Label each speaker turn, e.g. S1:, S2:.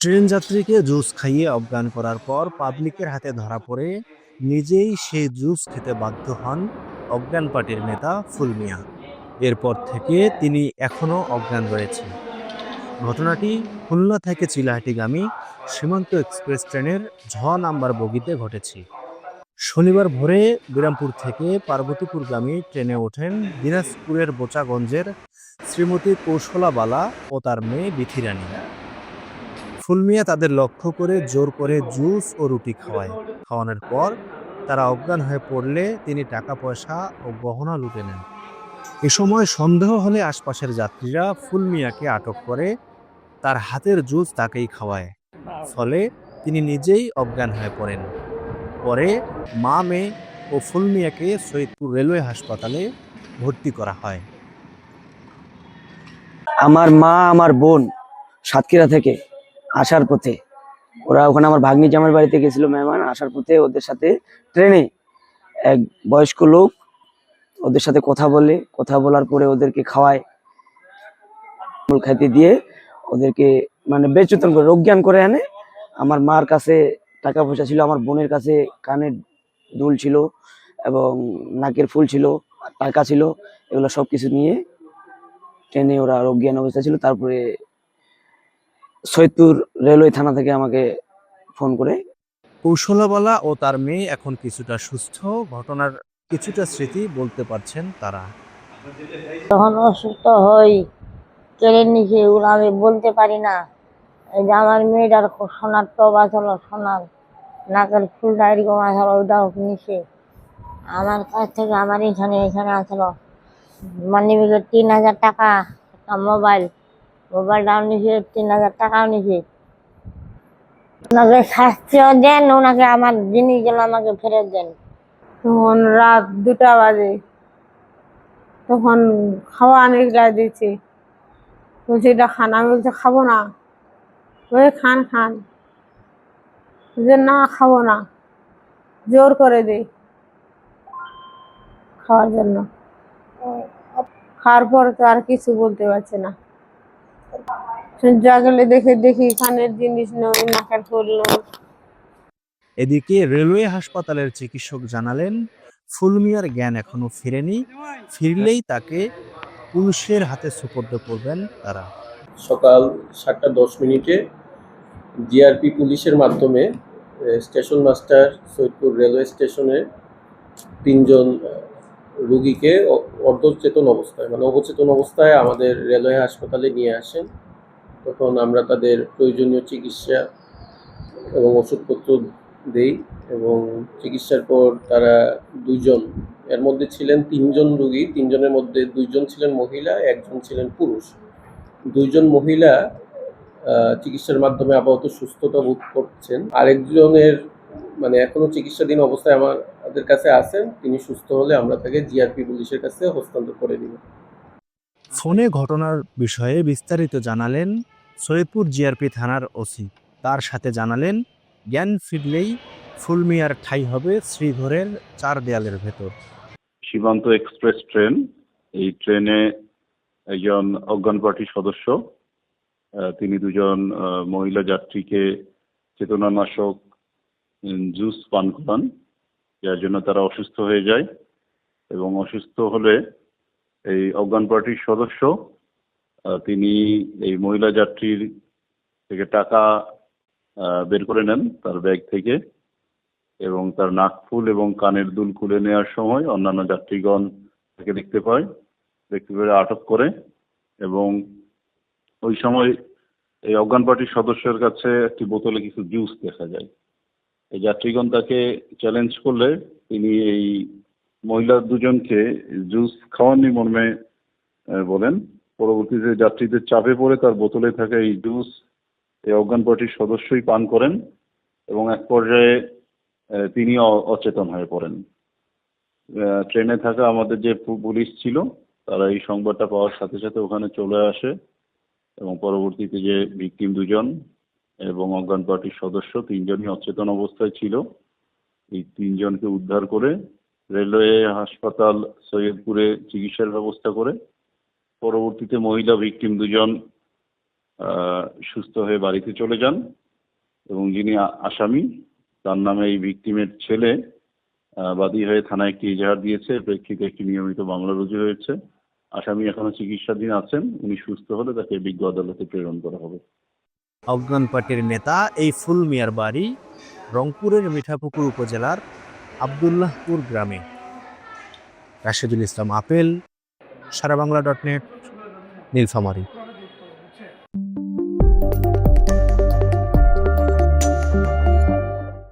S1: Train যাত্রীকে juice খাইয়ে অজ্ঞান করার পর পাবলিকের হাতে ধরা পড়ে নিজেই সেই জুস খেতে বাধ্য হন অজ্ঞান পার্টির নেতা ফুলমিয়া এরপর থেকে তিনি এখনও অজ্ঞান রয়েছেন। ঘটনাটি খুলনা থেকে চিলাহাটিগামী সীমান্ত এক্সপ্রেস ট্রেনের ঝ নাম্বার বগিতে ঘটেছে। শনিবার ভোরে বিরামপুর থেকে পার্বতীপুরগামী ট্রেনে ওঠেন দিনাজপুরের বোচাগঞ্জের শ্রীমতী কৌশলা বালা ও তার মেয়ে বিথিরানী। ফুলমিয়া তাদের লক্ষ্য করে জোর করে জুস ও রুটি খাওয়ায়। খাওয়ানোর পর তারা অজ্ঞান হয়ে পড়লে তিনি টাকা পয়সা ও গহনা লুটে নেন। এ সময় সন্দেহ হলে আশপাশের যাত্রীরা ফুলমিয়াকে আটক করে তার হাতের জুস তাকেই খাওয়ায়। ফলে তিনি নিজেই অজ্ঞান হয়ে পড়েন। পরে মা মেয়ে ও ফুলমিয়াকে সৈয়দপুর রেলওয়ে হাসপাতালে ভর্তি করা হয়।
S2: আমার মা, আমার বোন সাতক্ষীরা থেকে আসার পথে। ওরা ওখানে আমার ভাগ্নি জামার বাড়িতে গেছিল মেহমান, আসার পথে ওদের সাথে ট্রেনে এক বয়স্ক লোক ওদের সাথে কথা বলে, কথা বলার পরে ওদেরকে খাওয়ায় খাইতে দিয়ে ওদেরকে মানে বেচেতন করে অজ্ঞান করে আনে। আমার মার কাছে টাকা পয়সা ছিল, আমার বোনের কাছে কানের দুল ছিল এবং নাকের ফুল ছিল টাকা ছিল, এগুলো সব কিছু নিয়ে ট্রেনে ওরা অজ্ঞান অবস্থা ছিল। তারপরে সৈয়দপুর রেলওয়ে থানা থেকে আমাকে ফোন করে।
S1: কৌশলাবালা ও তার মেয়ে এখন কিছুটা সুস্থ। ঘটনার কিছুটা স্মৃতি বলতে পারছেন তারা।
S3: তখন অসুস্থ হই ট্রেনের নিচে ওগুলো আমি বলতে পারি না। এই যে আমার মেয়েটার সোনার টব আসলো সোনার নাকের ফুলটা এরকম আসলো ওইটাও নিছে আমার কাছ থেকে আমার এখানে এখানে আসলো মানি ব্যাগের তিন হাজার টাকা একটা মোবাইল। মোবাইলটাও নিছে, তিন হাজার টাকাও নিছে। ওনাকে শাস্তিও দেন, ওনাকে আমার জিনিসগুলো আমাকে ফেরত দেন।
S4: তখন রাত দুটা বাজে। তখন খাওয়া অনেকটা দিচ্ছে। বলছি, এটা খান। আমি বলছি, খাব না। ওই খান খান। যে না, খাব না। জোর করে দেই। খাওয়ার জন্য। খাওয়ার পর তো আর কিছু বলতে পারছে না। জাগলে দেখে দেখি কানের জিনিস নই নাকের ফুল
S1: এদিকে রেলওয়ে হাসপাতালের চিকিৎসক জানালেন ফুলমিয়ার জ্ঞান এখনও ফিরেনি ফিরলেই তাকে পুলিশের হাতে সুপর্দ করবেন তারা।
S5: সকাল সাতটা দশ মিনিটে জিআরপি পুলিশের মাধ্যমে স্টেশন মাস্টার সৈয়দপুর রেলওয়ে স্টেশনে তিনজন রুগীকে অর্ধচেতন অবস্থায় মানে অবচেতন অবস্থায় আমাদের রেলওয়ে হাসপাতালে নিয়ে আসেন। তখন আমরা তাদের প্রয়োজনীয় চিকিৎসা এবং ওষুধপত্র দেই এবং চিকিৎসার পর তারা দুইজন, এর মধ্যে ছিলেন তিনজন রুগী, তিনজনের মধ্যে দুইজন ছিলেন মহিলা, একজন ছিলেন পুরুষ। দুইজন মহিলা চিকিৎসার মাধ্যমে আপাতত সুস্থতা বোধ করছেন। আরেকজনের মানে এখনও চিকিৎসাধীন অবস্থায় আমাদের কাছে আছেন তিনি সুস্থ হলে আমরা তাকে জিআরপি পুলিশের কাছে হস্তান্তর করে দিব।
S1: ফোনে ঘটনার বিষয়ে বিস্তারিত জানালেন সৈয়দপুর জিআরপি থানার ওসি। তার সাথে জানালেন জ্ঞান ফিরলেই ফুলমিয়ার ঠাই হবে শ্রীধরের চার দেয়ালের ভেতর।
S6: সীমান্ত এক্সপ্রেস ট্রেন এই ট্রেনে একজন অজ্ঞান পার্টির সদস্য তিনি দুজন মহিলা যাত্রীকে চেতনানাশক জুস পান করান। যার জন্য তারা অসুস্থ হয়ে যায় এবং অসুস্থ হলে এই অজ্ঞান পার্টির সদস্য তিনি এই মহিলা যাত্রীর থেকে টাকা বের করে নেন তার ব্যাগ থেকে এবং তার নাকফুল এবং কানের দুল খুলে নেওয়ার সময় অন্যান্য যাত্রীগণ তাকে দেখতে পায়, দেখতে পেয়ে আটক করে এবং ওই সময় এই অজ্ঞান পার্টির সদস্যের কাছে একটি বোতলে কিছু জুস দেখা যায়। এই যাত্রীগণ তাকে চ্যালেঞ্জ করলে তিনি এই মহিলা দুজনকে জুস খাওয়াননি মর্মে বলেন। পরবর্তীতে যাত্রীদের চাপে পড়ে তার বোতলে থাকা এই জুস এই অজ্ঞান পার্টির সদস্যই পান করেন এবং এক পর্যায়ে তিনি অচেতন হয়ে পড়েন। ট্রেনে থাকা আমাদের যে পুলিশ ছিল, তারা এই সংবাদটা পাওয়ার সাথে সাথে ওখানে চলে আসে এবং পরবর্তীতে যে ভিকটিম দুজন এবং অজ্ঞান পার্টির সদস্য তিনজনই অচেতন অবস্থায় ছিল। এই তিনজনকে উদ্ধার করে রেলওয়ে, হাসপাতাল, সৈয়দপুরে চিকিৎসার ব্যবস্থা করে। পরবর্তীতে মহিলা ভিকটিম দুজন সুস্থ হয়ে বাড়িতে চলে যান এবং যিনি আসামি, তার নামে এই ভিকটিমের ছেলে বাদী হয়ে থানায় একটি এজাহার দিয়েছে। প্রেক্ষিতে একটি নিয়মিত মামলা রুজু হয়েছে। আসামি এখনও চিকিৎসাধীন আছেন। উনি সুস্থ হলে তাকে বিজ্ঞ আদালতে প্রেরণ করা হবে।
S1: অফগান পার্টির নেতা এই ফুল মিয়ার বাড়ি রংপুরের মিঠাপুকুর উপজেলার আবদুল্লাহপুর গ্রামে। Rashedul Islam Apel, Sara Bangla dot net, Nilphamari.